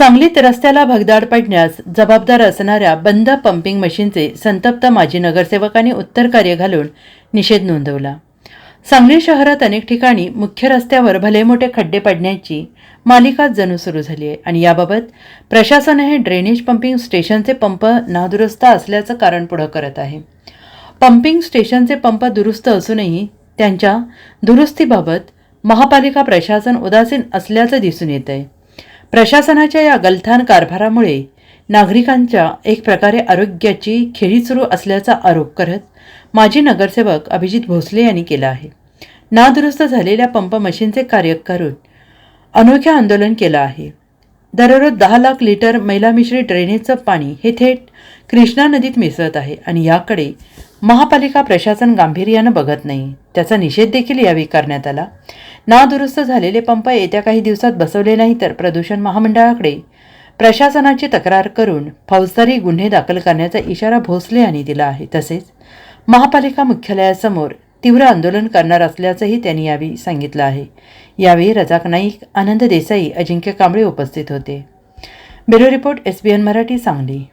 सांगलीत रस्त्याला भगदाड पडण्यास जबाबदार असणाऱ्या बंद पंपिंग मशीनचे संतप्त माजी नगरसेवकांनी उत्तर कार्य घालून निषेध नोंदवला. सांगली शहरात अनेक ठिकाणी मुख्य रस्त्यावर भले मोठे खड्डे पडण्याची मालिका जणू सुरू झाली आहे आणि याबाबत प्रशासन हे ड्रेनेज पंपिंग स्टेशनचे पंप नादुरुस्त असल्याचं कारण पुढं करत आहे. पंपिंग स्टेशनचे पंप दुरुस्त असूनही त्यांच्या दुरुस्तीबाबत महापालिका प्रशासन उदासीन असल्याचं दिसून येत आहे प्रशासनाच्या या गलथान कारभारामुळे नागरिकांच्या एक प्रकारे आरोग्याची खेळी सुरू असल्याचा आरोप करत माजी नगरसेवक अभिजित भोसले यांनी केला आहे. नादुरुस्त झालेल्या पंप मशीनचे कार्य करून अनोख्या आंदोलन केलं आहे. दररोज दहा लाख लिटर मैलामिश्री ड्रेनेजचं पाणी हे थेट कृष्णा नदीत मिसळत आहे आणि याकडे महापालिका प्रशासन गांभीर्यानं बघत नाही. त्याचा निषेध देखील यावेळी करण्यात आला. नादुरुस्त झालेले पंप येत्या काही दिवसात बसवले नाही तर प्रदूषण महामंडळाकडे. प्रशासनाची तक्रार करून फौजदारी गुन्हे दाखल करण्याचा इशारा भोसले यांनी दिला आहे. तसेच महापालिका मुख्यालयासमोर तीव्र आंदोलन करणार असल्याचंही त्यांनी यावेळी सांगितलं आहे. यावेळी रजाक नाईक आनंद देसाई अजिंक्य कांबळे उपस्थित होते. Bureau report S B N Marathi Sangli.